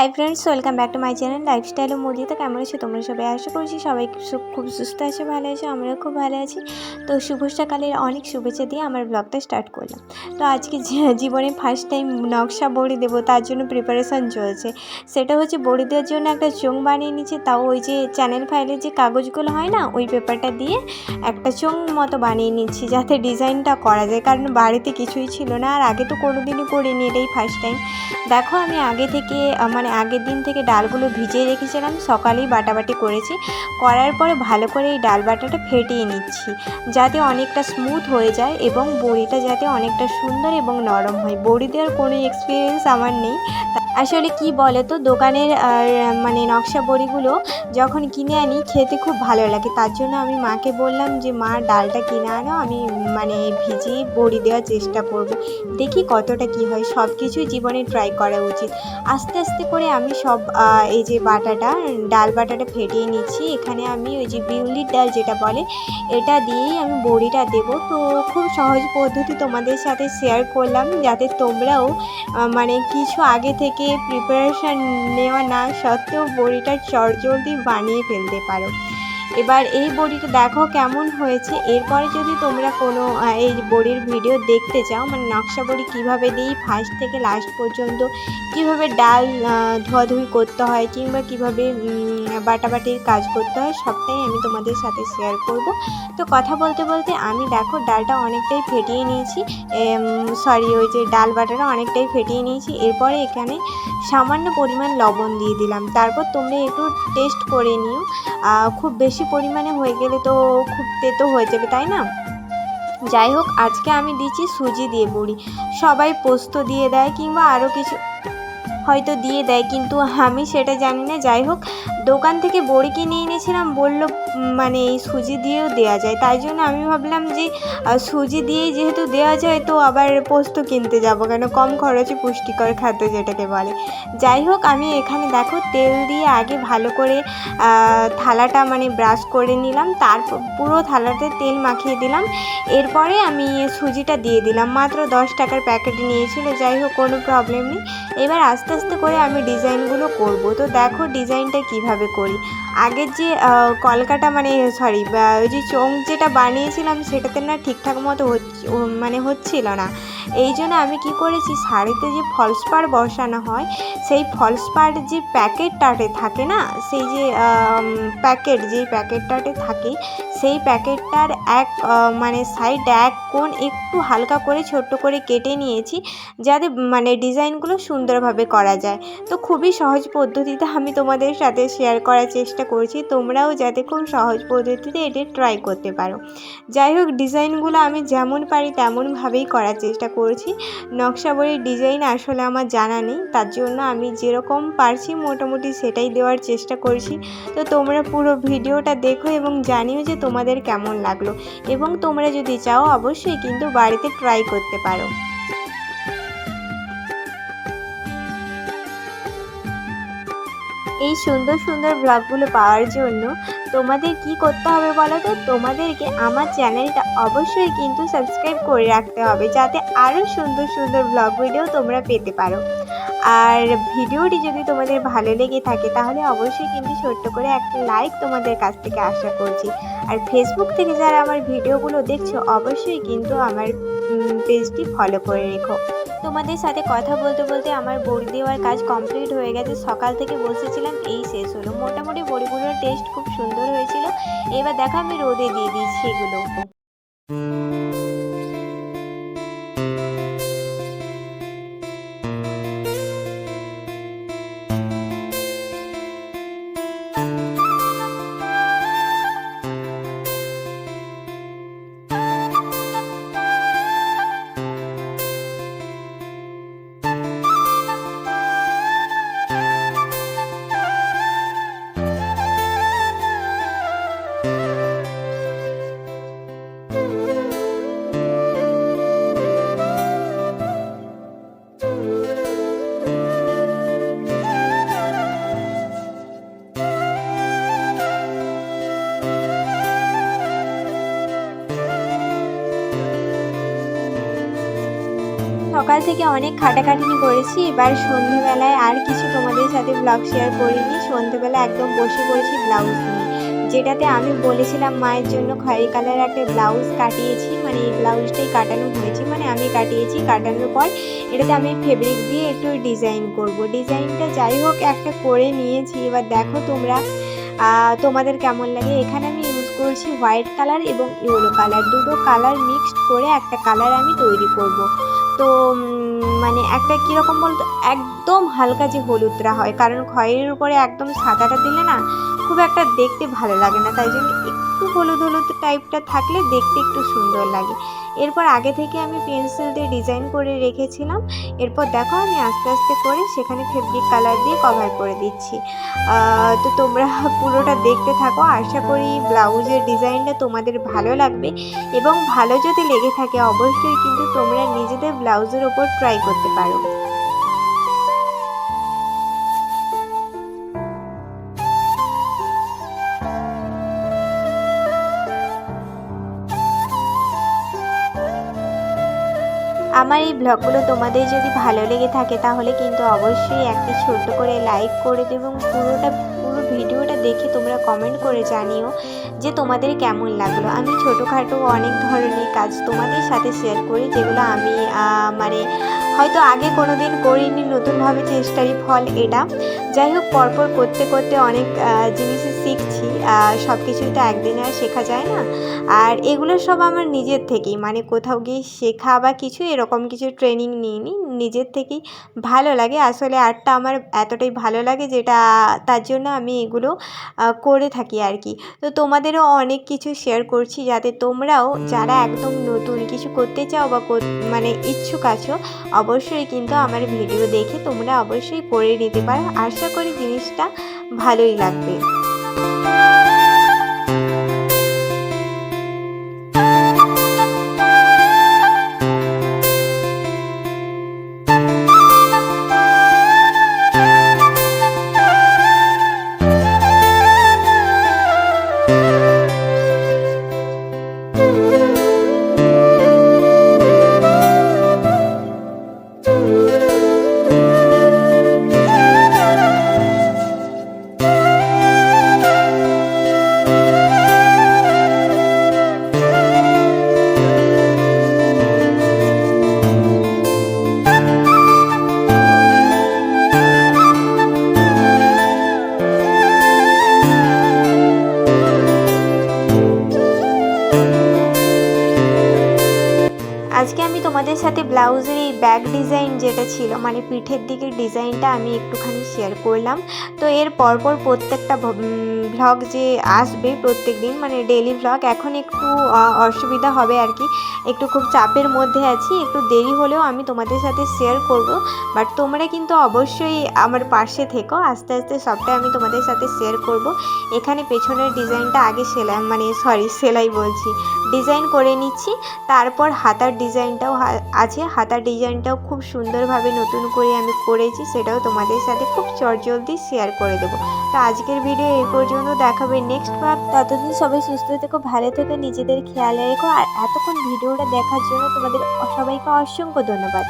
Hi friends welcome back to my channel lifestyle ও মজিতে কেমন আছো? তোমরা সবাই আশা করছি সবাই খুব সুস্থ আছো, ভালো আছো আমরাও খুব ভালো আছি। তো শুভ সকালের অনেক শুভেচ্ছা দিয়ে আমার ব্লগটা স্টার্ট করলাম। তো আজকে জীবনে ফার্স্ট টাইম নকশা বড়ি দেবো, তার জন্য প্রিপারেশান চলছে। সেটা হচ্ছে বড়ি দেওয়ার জন্য একটা চোং বানিয়ে নিচ্ছে। তাও ওই যে চ্যানেল ফাইলের যে কাগজগুলো হয় না, ওই পেপারটা দিয়ে একটা চোং মতো বানিয়ে নিচ্ছি, যাতে ডিজাইনটা করা যায়। কারণ বাড়িতে কিছুই ছিল না, আর আগে তো কোনোদিনই করিনি, এটাই ফার্স্ট টাইম দেখো আমি আগে থেকে মানে আগের দিন থেকে ডালগুলো ভিজিয়ে রেখেছিলাম, সকালেই বাটাবাটি করেছি। করার পরে ভালো করে এই ডাল বাটাটা ফেটিয়ে নিচ্ছি, যাতে অনেকটা স্মুথ হয়ে যায় এবং বড়িটা যাতে অনেকটা সুন্দর এবং নরম হয়। বড়ি দেওয়ার কোনো এক্সপিরিয়েন্স আমার নেই। আসলে কি বলে তো দোকানের মানে নকশা বড়িগুলো যখন কিনে আনি খেতে খুব ভালো লাগে। তার জন্য আমি মাকে বললাম যে, মা, ডালটা কিনে আনো, আমি মানে ভিজিয়ে বড়ি দেওয়ার চেষ্টা করব। দেখি কতটা কি হয়। সব কিছুই জীবনে ট্রাই করা উচিত। আস্তে আস্তে করে আমি সব এই যে বাটাটা, ডাল বাটাটা ফেটিয়ে নিচ্ছি। এখানে আমি ওই যে বিউলির ডাল যেটা বলে, এটা দিয়েই আমি বড়িটা দেব। তো খুব সহজ পদ্ধতি তোমাদের সাথে শেয়ার করলাম। যাতে তোমরাও মানে কিছু আগে থেকে প্রিপারেশান নেওয়া না সত্ত্বেও বড়িটা চটজলদি বানিয়ে ফেলতে পারো। এবার এই বড়িটা দেখো কেমন হয়েছে। এরপরে যদি তোমরা কোনো এই বড়ির ভিডিও দেখতে চাও মানে নকশা বড়ি কীভাবে দিই ফার্স্ট থেকে লাস্ট পর্যন্ত কীভাবে ডাল ধোয়াধুয়ি করতে হয়, কিংবা কীভাবে বাটাবাটির কাজ করতে হয়, সবটাই আমি তোমাদের সাথে শেয়ার করব। তো কথা বলতে বলতে আমি দেখো ডালটা অনেকটাই ফেটিয়ে নিয়েছি। সরি ওই যে ডাল বাটাটা অনেকটাই ফেটিয়ে নিয়েছি। এরপরে এখানে সামান্য পরিমাণ লবণ দিয়ে দিলাম। তারপর তোমরা একটু টেস্ট করে নিও। খুব বেশি পরিমাণে হয়ে গেলে তো খুব তেতো হয়ে যাবে, তাই না? যাই হোক, আজকে আমি দিচ্ছি সুজি দিয়ে বড়ি সবাই পোস্ত দিয়ে দেয় কিংবা আরও কিছু হয়তো দিয়ে দেয়, কিন্তু আমি সেটা জানি না। যাই হোক দোকান থেকে বড়ি কিনে এনেছিলাম, বলল মানে এই সুজি দিয়েও দেওয়া যায়। তাই জন্য আমি ভাবলাম যে সুজি দিয়েই যেহেতু দেওয়া যায়, তো আবার পোস্ত কিনতে যাব কেন? কম খরচে পুষ্টিকর খাদ্য যেটাকে বলে। যাই হোক, আমি এখানে দেখো, তেল দিয়ে আগে ভালো করে থালাটা মানে ব্রাশ করে নিলাম। তারপর পুরো থালাতে তেল মাখিয়ে দিলাম। এরপরে আমি সুজিটা দিয়ে দিলাম। মাত্র দশ টাকার প্যাকেট নিয়েছিল, যাই হোক, কোনো প্রবলেম নেই। এবার আস্তে আস্তে করে আমি ডিজাইনগুলো করব। তো দেখো, ডিজাইনটা কীভাবে করি। আগের যে কলকাটা মানে সরি ওই যে চোং যেটা বানিয়েছিলাম সেটাতে না ঠিকঠাক মতো মানে হচ্ছিল না। এই জন্য আমি কি করেছি, শাড়িতে যে ফলস পাড় বসানো হয়, সেই ফলস পাড় যে প্যাকেটটাতে থাকে না, সেই যে প্যাকেট, যেই প্যাকেটটাতে থাকে, সেই প্যাকেটটার এক মানে সাইড এক কোণ একটু হালকা করে ছোট্ট করে কেটে নিয়েছি, যাতে মানে ডিজাইনগুলো সুন্দরভাবে করা যায়। তো খুবই সহজ পদ্ধতিতে আমি তোমাদের সাথে শেয়ার করার চেষ্টা করছি। তোমরাও যাতে খুব সহজ পদ্ধতিতে এটি ট্রাই করতে পারো। যাই হোক ডিজাইনগুলো আমি যেমন পারি তেমনভাবেই করার চেষ্টা করছি। নকশা বড়ির ডিজাইন আসলে আমার জানা নেই। তার জন্য আমি যেরকম পারছি মোটামুটি সেটাই দেওয়ার চেষ্টা করছি। তো তোমরা পুরো ভিডিওটা দেখো এবং জানিও যে তোমাদের কেমন লাগল। এবং তোমরা যদি চাও, অবশ্যই কিন্তু বাড়িতে ট্রাই করতে পারো। এই সুন্দর সুন্দর ব্লগগুলো পাওয়ার জন্য তোমাদের কি করতে হবে বলো তো? তোমাদেরকে আমার চ্যানেলটা অবশ্যই কিন্তু সাবস্ক্রাইব করে রাখতে হবে যাতে আরও সুন্দর সুন্দর ব্লগ ভিডিও তোমরা পেতে পারো। আর ভিডিওটি যদি তোমাদের ভালো লেগে থাকে তাহলে অবশ্যই কিন্তু ছোট্ট করে একটা লাইক তোমাদের কাছ থেকে আশা করছি। আর ফেসবুক থেকে যারা আমার ভিডিওগুলো দেখছ অবশ্যই কিন্তু আমার পেজটি ফলো করে রেখো। তোমাদের সাথে কথা বলতে বলতে আমার বড়ি দেওয়ার কাজ কমপ্লিট হয়ে গেছে। সকাল থেকে বসেছিলাম, এই শেষ হলো। মোটামুটি বড়িগুলোর টেস্ট খুব সুন্দর হয়েছিল। এবার দেখা আমি রোদে দিয়ে দিই এগুলো। সকাল থেকে অনেক খাটাখাটনি করেছি। এবার সন্ধেবেলায় আর কিছু তোমাদের সাথে ব্লগ শেয়ার করিনি। সন্ধেবেলা একদম বসে পড়েছি ব্লাউজ নিয়ে। যেটাতে আমি বলেছিলাম মায়ের জন্য খয়েরি কালার একটা ব্লাউজ কাটিয়েছি। মানে এই ব্লাউজটাই কাটানো হয়েছে। মানে আমি কাটিয়েছি, কাটানোর পর এটাতে আমি ফেব্রিক দিয়ে একটু ডিজাইন করব। ডিজাইনটা যাই হোক, একটা করে নিয়েছি। এবার দেখো তোমরা তোমাদের কেমন লাগে? এখানে আমি ইউজ করছি হোয়াইট কালার এবং ইয়েলো কালার দুটো কালার মিক্সড করে একটা কালার আমি তৈরি করব। তো মানে একটা কীরকম বলতো, একদম হালকা যে হলুদটা হয়, কারণ খয়ের উপরে একদম সাদাটা দিলে না খুব একটা দেখতে ভালো লাগে না, তাই জন্য একটু হলুদ হলুদ টাইপটা থাকলে দেখতে একটু সুন্দর লাগে। এরপর আগে থেকে আমি পেন্সিল দিয়ে ডিজাইন করে রেখেছিলাম। এরপর দেখো আমি আস্তে আস্তে করে সেখানে ফেব্রিক কালার দিয়ে কভার করে দিচ্ছি। তো তোমরা পুরোটা দেখতে থাকো। আশা করি ব্লাউজের ডিজাইনটা তোমাদের ভালো লাগবে। এবং ভালো যদি লেগে থাকে, অবশ্যই কিন্তু তোমরা নিজেদের ব্লাউজের ওপর ট্রাই করতে পারো। আমার এই ব্লগগুলো তোমাদের যদি ভালো লেগে থাকে তাহলে কিন্তু অবশ্যই একটি ছোট্ট করে লাইক করে দেবে এবং পুরোটা, পুরো ভিডিওটা দেখে তোমরা কমেন্ট করে জানিও যে তোমাদের কেমন লাগল। আমি ছোটোখাটো অনেক ধরনের কাজ তোমাদের সাথে শেয়ার করি যেগুলো আমি মানে হয়তো আগে কোনো দিন করিনি, নতুনভাবে চেষ্টারই ফল এটা। যাই হোক, পরপর করতে করতে অনেক জিনিসই শিখছি সব কিছুই তো একদিনে আর শেখা যায় না। আর এগুলো সব আমার নিজের থেকেই মানে কোথাও গিয়ে শেখা বা কিছু এরকম কিছু ট্রেনিং নিইনি, নিজের থেকেই ভালো লাগে। আসলে আর্টটা আমার এতটাই ভালো লাগে যেটা তার জন্য আমি এগুলো করে থাকি আর কি। তো তোমাদেরও অনেক কিছু শেয়ার করছি যাতে তোমরাও যারা একদম নতুন কিছু করতে চাও বা মানে ইচ্ছুক আছো, অবশ্যই কিন্তু আমার ভিডিও দেখে তোমরা অবশ্যই করে নিতে পারো। আশা করি জিনিসটা ভালোই লাগবে। আজকে আমি তোমাদের সাথে ব্লাউজের এই ব্যাক ডিজাইন যেটা ছিল মানে পিঠের দিকের ডিজাইনটা আমি একটুখানি শেয়ার করলাম। তো এর পরপর প্রত্যেকটা ভ্লগ যে আসবে প্রত্যেক দিন মানে ডেলি ভ্লগ এখন একটু অসুবিধা হবে আর কি। একটু খুব চাপের মধ্যে আছি, একটু দেরি হলেও আমি তোমাদের সাথে শেয়ার করব। বাট তোমরা কিন্তু অবশ্যই আমার পাশে থেকো, আস্তে আস্তে সবটাই আমি তোমাদের সাথে শেয়ার করব। এখানে পেছনের ডিজাইনটা আগে সেলাই মানে সরি সেলাই বলছি। ডিজাইন করে নিচ্ছি, তারপর হাতার ডিজাইনটাও আছে, হাতার ডিজাইনটাও খুব সুন্দরভাবে নতুন করে আমি করেছি, সেটাও তোমাদের সাথে খুব চটজলদি শেয়ার করে দেবো। তো আজকের ভিডিও এই পর্যন্ত, দেখাবে নেক্সট বার ততদিন সবাই সুস্থ থেকো, ভালো থেকো, নিজেদের খেয়াল রেখো, আর এতক্ষণ ভিডিওটা দেখার জন্য তোমাদের সবাইকে অসংখ্য ধন্যবাদ।